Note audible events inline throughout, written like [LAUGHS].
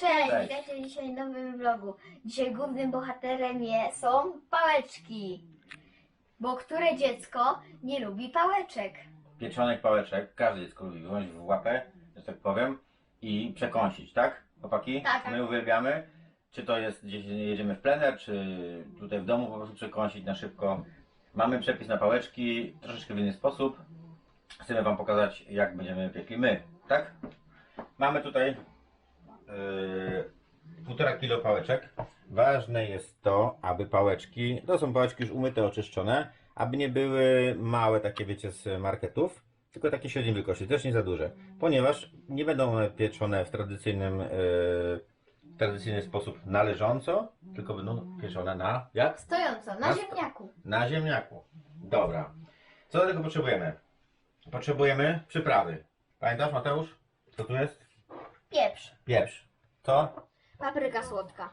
Cześć, Cześć. witajcie dzisiaj w nowym vlogu. Dzisiaj głównym bohaterem je, są pałeczki. Bo które dziecko nie lubi pałeczek? Pieczonek pałeczek, każde dziecko lubi wziąć w łapę, że tak powiem, i przekąsić, tak? Chłopaki? Tak, tak. My uwielbiamy. Czy to jest gdzieś jedziemy w plener, czy tutaj w domu po prostu przekąsić na szybko. Mamy przepis na pałeczki, troszeczkę w inny sposób. Chcemy Wam pokazać, jak będziemy piekli my, tak? Mamy tutaj półtora kilo pałeczek. Ważne jest to, aby pałeczki, to są pałeczki już umyte, oczyszczone, aby nie były małe takie, wiecie, z marketów, tylko takie średniej wielkości, też nie za duże, ponieważ nie będą one pieczone w tradycyjnym, yy, tradycyjny sposób należąco, tylko będą pieczone na, jak? Stojąco, na Na- ziemniaku. Na ziemniaku. Dobra. Co do tego potrzebujemy? Potrzebujemy przyprawy. Pamiętasz, Mateusz? Co tu jest? Pieprz, Pieprz. Co? papryka słodka,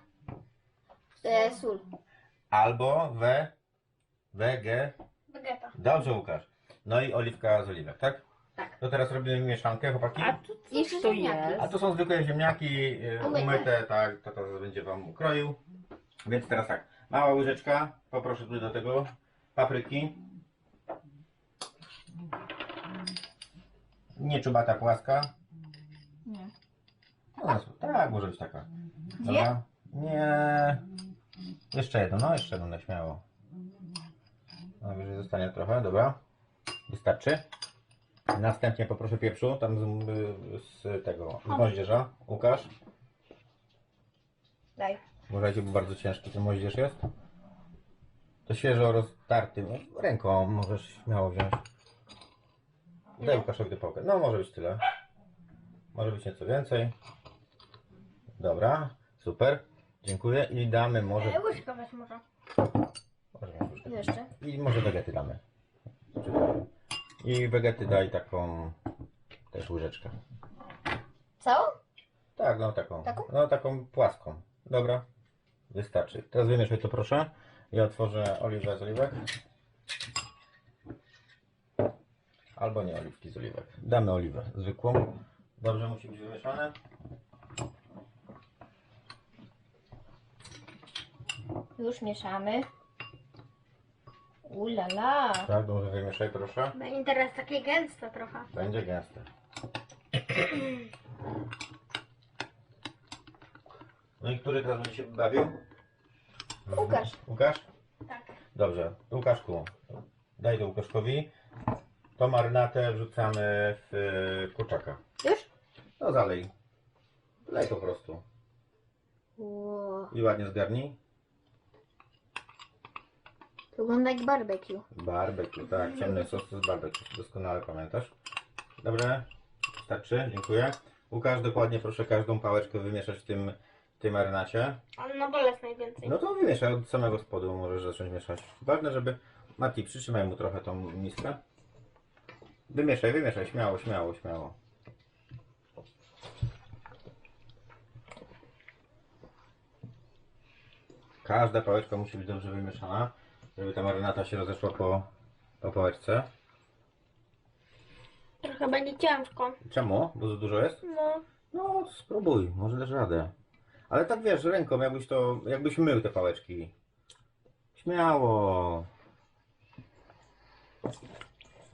e, sól. Albo we, wege. Wegeta. Dobrze, Łukasz. No i oliwka z oliwek, tak? Tak. To teraz robimy mieszankę, chłopaki. A tu co Jeszcze to ziemniaki. A jest? to są zwykłe ziemniaki yy, Umyte. umyte, tak, to teraz będzie wam ukroił. Więc teraz tak, mała łyżeczka, poproszę tutaj do tego papryki. Nie czubata płaska. Nie. No, no, tak, może być taka. Dobra? Nie. Jeszcze jedno, no jeszcze jedno na śmiało. Najwyżej zostanie trochę, dobra. Wystarczy. Następnie poproszę pieprzu, tam z, z tego, z moździerza. Łukasz. Daj. Uważajcie, bo bardzo ciężki ten moździerz jest. To świeżo roztarty. no, Ręką możesz śmiało wziąć. Daj Łukaszowi do pałkę. No może być tyle. Może być nieco więcej. Dobra, super. Dziękuję i damy może... E, łyżkę weź może. może łyżkę. Jeszcze. I może wegety damy. I wegety daj taką też łyżeczkę. Całą? Tak, no taką. Taką? No taką płaską. Dobra. Wystarczy. Teraz wymieszaj to proszę. Ja otworzę oliwę z oliwek. Albo nie oliwki z oliwek. Damy oliwę zwykłą. Dobrze musi być wymieszane. Już mieszamy. Ulala. Tak, dobrze wymieszaj proszę. Będzie teraz takie gęste trochę. Będzie gęste. [CLEARS THROAT] No i który teraz będzie się bawił? Łukasz. Łukasz? Tak. Dobrze. Łukaszku, daj to Łukaszkowi. To marynatę wrzucamy w y, kurczaka. Już? No zalej. Lej po prostu. Wow. I ładnie zgarnij. Wygląda jak barbecue. Barbecue, tak. Ciemny sos to z barbecue. Doskonale pamiętasz. Dobrze. Starczy. Dziękuję. Łukasz, dokładnie proszę każdą pałeczkę wymieszać w tym, w tej marynacie. Ale na dole jest najwięcej. No to wymieszaj od samego spodu, możesz zacząć mieszać. Ważne, żeby... Mati, przytrzymaj mu trochę tą miskę. Wymieszaj, wymieszaj, śmiało, śmiało, śmiało. Każda pałeczka musi być dobrze wymieszana, żeby ta marynata się rozeszła po, po pałeczce. Trochę będzie ciężko. Czemu? Bo za dużo jest? No. No, spróbuj, może dasz radę. Ale tak wiesz, ręką, jakbyś to, jakbyś mył te pałeczki. Śmiało.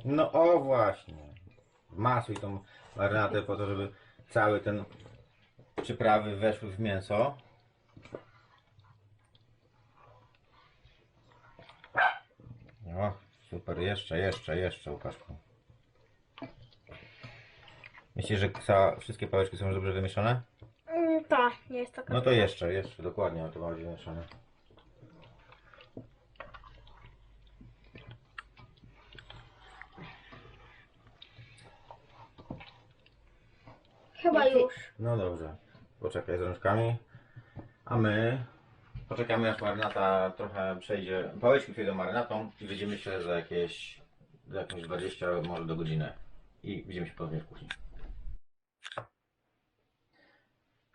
No o właśnie. Masuj tą marynatę po to, żeby cały ten przyprawy weszły w mięso. No, super, jeszcze, jeszcze, jeszcze, Łukaszku. Myślisz, że wszystkie pałeczki są już dobrze wymieszane? Mm, Ta, nie jest taka. No to jeszcze, jeszcze, dokładnie, to ma być wymieszane. Chyba już. No dobrze, poczekaj z rączkami. A my poczekamy aż marynata trochę przejdzie, pałeczki przejdą marynatą i widzimy się za jakieś, za jakieś 20, może do godziny. I widzimy się ponownie w kuchni.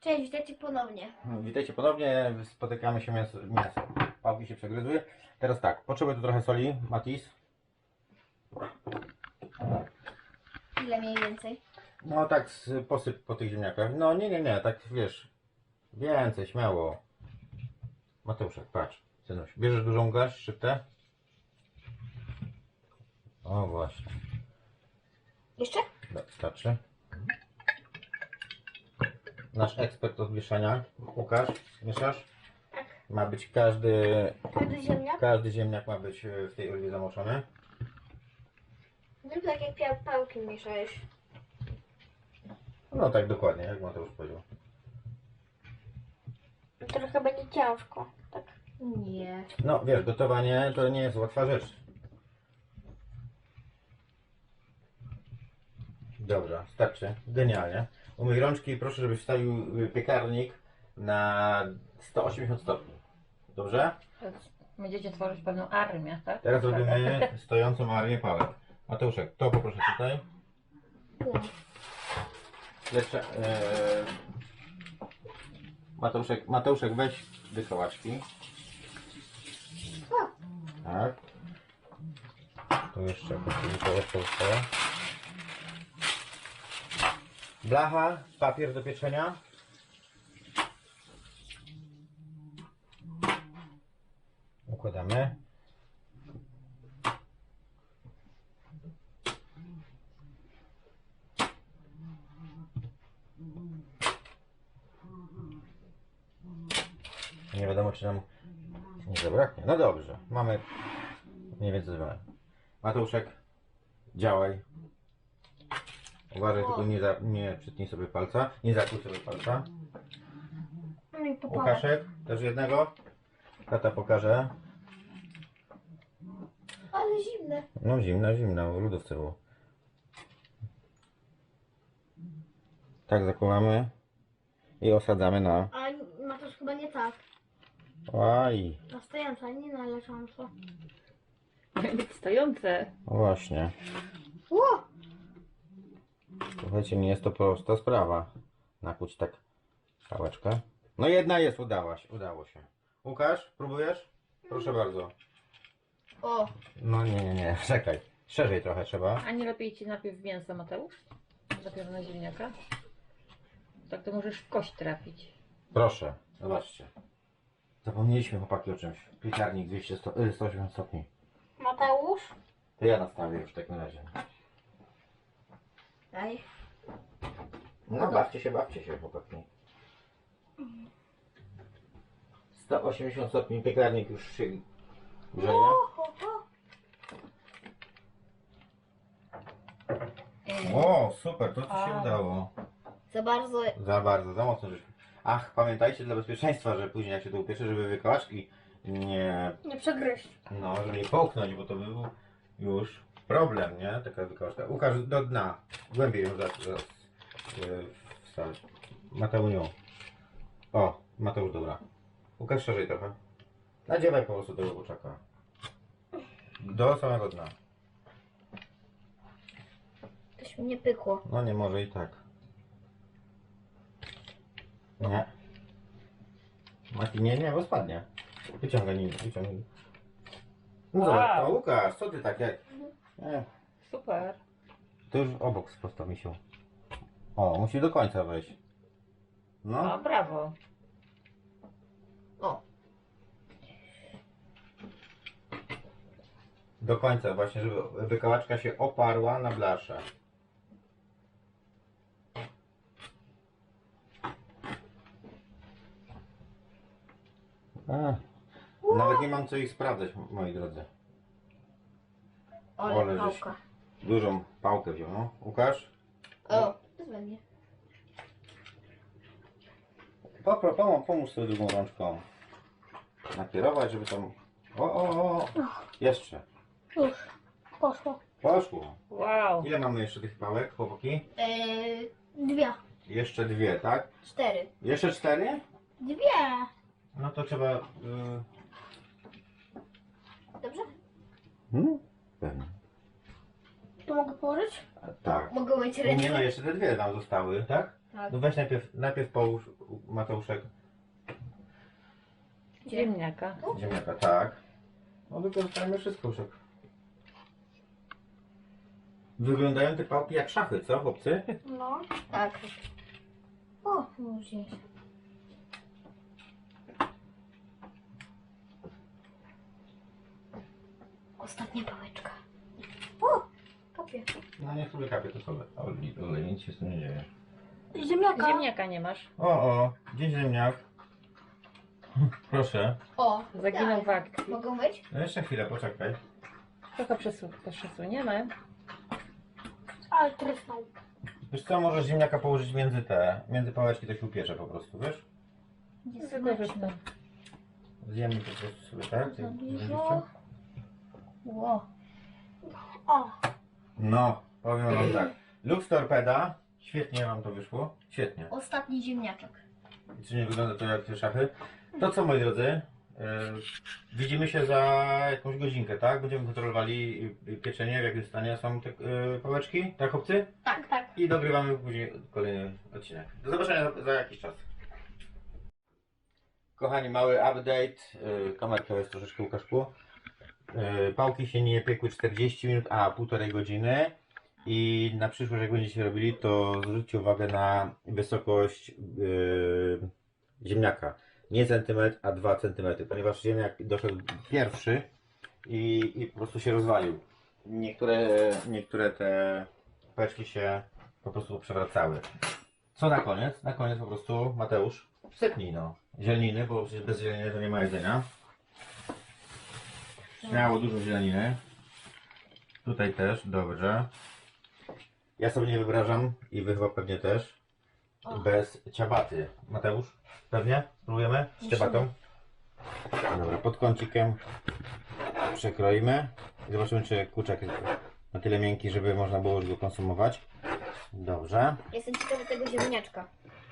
Cześć, witajcie ponownie. Witajcie ponownie, spotykamy się mięso, mięso. Pałki się przegryzły. Teraz tak, potrzebuję tu trochę soli, Matis. Ile mniej więcej? No tak, z- posyp po tych ziemniakach. No nie, nie, nie, tak wiesz, Więcej, śmiało. Mateuszek, patrz. Synuś, bierzesz dużą garść, szybtę? O, właśnie. Jeszcze? No, Starczy. Nasz ekspert od mieszania. Łukasz, mieszasz? Tak. Ma być każdy, Każdy ziemniak? każdy ziemniak ma być e, w tej oliwie zamoczony. Zrób tak jak pałki mieszałeś. No tak dokładnie, jak Mateusz powiedział. Trochę będzie ciężko. Tak. Nie. No wiesz, gotowanie to nie jest łatwa rzecz. Dobra, starczy. Genialnie. Umyj rączki i proszę, żebyś wstawił y, piekarnik na 180 stopni. Dobrze? Będziecie tworzyć pewną armię, tak? Teraz robimy stojącą armię pałek. Mateuszek, to poproszę tutaj. Lecz, e... Mateuszek, Mateuszek weź wykołaczki. Tak. Tu jeszcze jakaś. Blacha, papier do pieczenia. Układamy. Nie wiadomo, czy nam nie zabraknie. No dobrze, mamy mniej więcej dwa. Mateuszek, działaj. Uważaj, tylko nie, za, nie przytnij sobie palca, nie zakłuj sobie palca. No. Łukaszek, też jednego. Tata pokaże. Ale zimne. No zimna, zimna, w lodówce było. Tak zakładamy i osadzamy na... A ma to chyba nie tak. Aj, Na stojąco, nie na leżąco. Mają [LAUGHS] być stojące. no właśnie. Ło! Słuchajcie, nie jest to prosta sprawa. Nakłuć tak pałeczkę. No jedna jest, udało się. Udało się. Łukasz, próbujesz? Proszę bardzo. O, No nie, nie, nie, czekaj. Szerzej trochę trzeba. A nie lepiej ci najpierw mięso, Mateusz? Dopiero na ziemniaka? Tak to możesz w kość trafić. Proszę, zobaczcie. Zapomnieliśmy chłopaki o czymś. Piekarnik 200 sto, y, 180 stopni. Mateusz? To ja nastawię już w takim razie. daj. No bawcie się, bawcie się chłopaki. 180 stopni piekarnik już się grzeje. O, super, to ci się udało. Za bardzo. Za bardzo, za mocno żeśmy. Ach, pamiętajcie dla bezpieczeństwa, że później jak się to upiecze, żeby wykałaczki nie, Nie przegryźć. no, żeby nie połknąć, bo to by był już problem, nie? Taka wykałaczka. Łukasz, do dna. Głębiej ją zaraz, wstać. Mateuniu. O, Mateusz, dobra. Łukasz szerzej trochę. Nadziewaj po prostu tego kurczaka. Do samego dna. Coś mi nie pykło. No nie, może i tak. Nie. Mati, nie, nie, bo spadnie. Wyciągaj nim, wyciągaj. No Wow. dobra, to Łukasz, co ty tak jak... Nie, Super. to już obok postawi się. O, musi do końca wejść. O, No, brawo. O, do końca właśnie, żeby wykałaczka się oparła na blasze. A, nawet nie mam co ich sprawdzać, moi drodzy. ale Ale żeś- pałka. Dużą pałkę wziął, no. Łukasz? O, bezwzględnie. Popro, pomóż, pomóż sobie drugą rączką. Nakierować, żeby tam... O, o, o, o. Jeszcze. Już. Poszło. Poszło. Wow. Ile mamy jeszcze tych pałek, chłopaki? Yy, Dwie. Jeszcze dwie, tak? cztery. Jeszcze cztery? Dwie. No to trzeba... Yy... Dobrze? Hmm? Pewnie. Tu mogę położyć? Tak. Mogę Nie, ręce? nie, no jeszcze te dwie nam zostały, tak? Tak. No weź najpierw, najpierw połóż Mateuszek Ziemniaka. ziemniaka, tak. No wykorzystajmy wszystko już. jak- Wyglądają te pałki jak szachy, co chłopcy? No. Tak. O, już jest. Ostatnia pałeczka. O! Kopie. No niech sobie kapie to sobie. Ale nic się z tym nie dzieje. Ziemniaka. Ziemniaka nie masz. O, o, gdzie ziemniak? Proszę. O, Zaginął tak. w akcji. Mogą być? No jeszcze chwilę, poczekaj. Trochę przesu- przesuniemy. Ale trysnął. Wiesz co, możesz ziemniaka położyć między te, między pałeczki to się upiecze po prostu, wiesz? Zjemy po prostu sobie, tak? Za Jak dużo. Ło. O, No, powiem wam tak. Lux Torpeda, świetnie wam to wyszło. Świetnie. Ostatni ziemniaczek. Czy nie wygląda to jak te szachy? To co moi drodzy, yy, widzimy się za jakąś godzinkę, tak? Będziemy kontrolowali pieczenie, w jakim stanie są te yy, pałeczki, tak chłopcy? Tak, tak. I dogrywamy później kolejny odcinek. Do zobaczenia za, za jakiś czas. Kochani, mały update. Yy, kamerka jest troszeczkę Łukaszku. Yy, pałki się nie piekły 40 minut, a półtorej godziny. I na przyszłość, jak będziecie robili, to zwróćcie uwagę na wysokość yy, ziemniaka. Nie centymetr, a 2 centymetry, ponieważ ziemniak doszedł pierwszy i, i po prostu się rozwalił. Niektóre, niektóre te peczki się po prostu przewracały. Co na koniec? Na koniec po prostu Mateusz sypnij no. Zielniny, bo przecież bez zieleniny to nie ma jedzenia. Śmiało dużo zieleniny. Tutaj też, dobrze. Ja sobie nie wyobrażam i wy chyba pewnie też. O. Bez ciabaty. Mateusz, pewnie? Spróbujemy z Musimy. ciabatą? Dobra, pod kącikiem przekroimy. Zobaczymy, czy kurczak jest na tyle miękki, żeby można było już go konsumować. Dobrze. Jestem ciekawy tego ziemniaczka.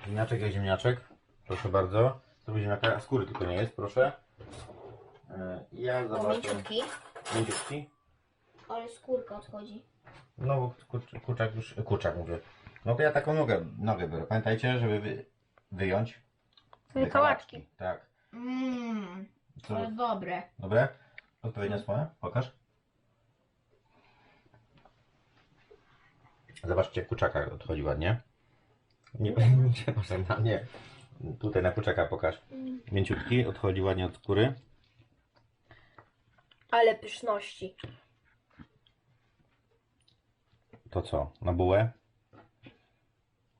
Ziemniaczek jak ziemniaczek. Proszę bardzo. Zrobię ziemniaka, skóry tylko nie jest, proszę. E, Ja O, zobaczę. mięciutki. Mięciutki. Ale skórka odchodzi. No bo kurcz, kurczak już, kurczak mówię. No to ja taką nogę, nogę biorę. Pamiętajcie, żeby wy, wyjąć Sobie te kałaczki. Tak. Mmm, Co? to jest dobre. Dobre? Odpowiednia słona? Pokaż. Zobaczcie, jak kurczaka odchodzi ładnie. Nie, nie [LAUGHS] przepraszam, na mnie. Tutaj na kurczaka pokaż. Mięciutki, odchodzi ładnie od skóry. Ale pyszności. To co? Na bułę?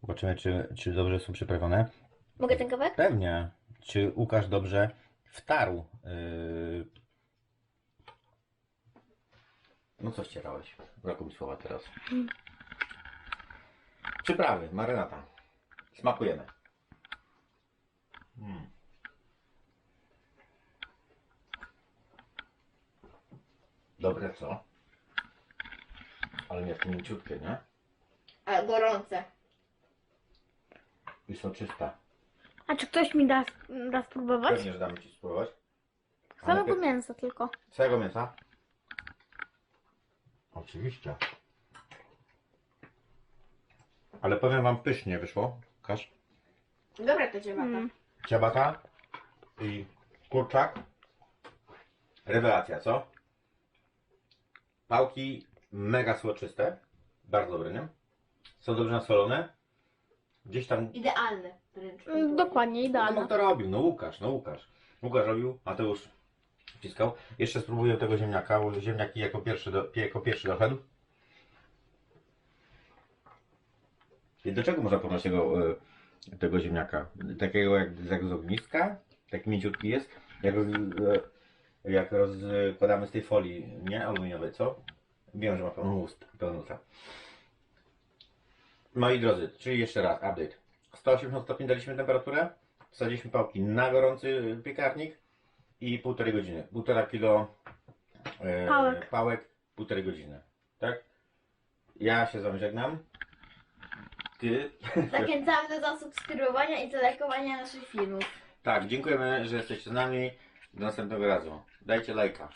Zobaczymy, czy, czy dobrze są przyprawione. Mogę ten kawałek? Pewnie. Czy Łukasz dobrze wtarł? Yy... No co ścierałeś? Brakło mi słowa teraz. Przyprawy, marynata. Smakujemy. Mm. Dobre co? Ale nie jest mięciutkie, nie? A gorące. I soczyste. A czy ktoś mi da, da spróbować? Pewnie, że damy Ci spróbować. Samego Ale- mięsa tylko. Całego mięsa? Oczywiście. Ale powiem wam pysznie wyszło. Kasz. Dobra to ciebata. Mm. Ciabata i kurczak. Rewelacja, co? Pałki mega słoczyste. Bardzo dobre, nie? Są dobrze nasolone. Gdzieś tam Idealne wręcz. Mm, Dokładnie, no, idealne. kto robił? No Łukasz, no Łukasz. Łukasz robił, Mateusz wciskał. Jeszcze spróbuję tego ziemniaka, bo ziemniaki jako pierwszy, do, jako pierwszy doszedł. I do czego można porównać tego, e, tego ziemniaka? Takiego jak, jak z ogniska? Tak mięciutki jest? Jak, e, jak rozkładamy z tej folii, nie? Aluminiowej, co? Wiem, że ma pełno ust, pełno usta. Moi drodzy, czyli jeszcze raz, update. 180 stopni daliśmy temperaturę, wsadziliśmy pałki na gorący piekarnik i półtorej godziny. Półtora kilo e, Pałek. pałek, półtorej godziny. Tak? Ja się z wami żegnam. Ty? [LAUGHS] Zachęcamy do zasubskrybowania i do lajkowania naszych filmów. Tak, dziękujemy, że jesteście z nami. Do następnego razu. Dajcie lajka.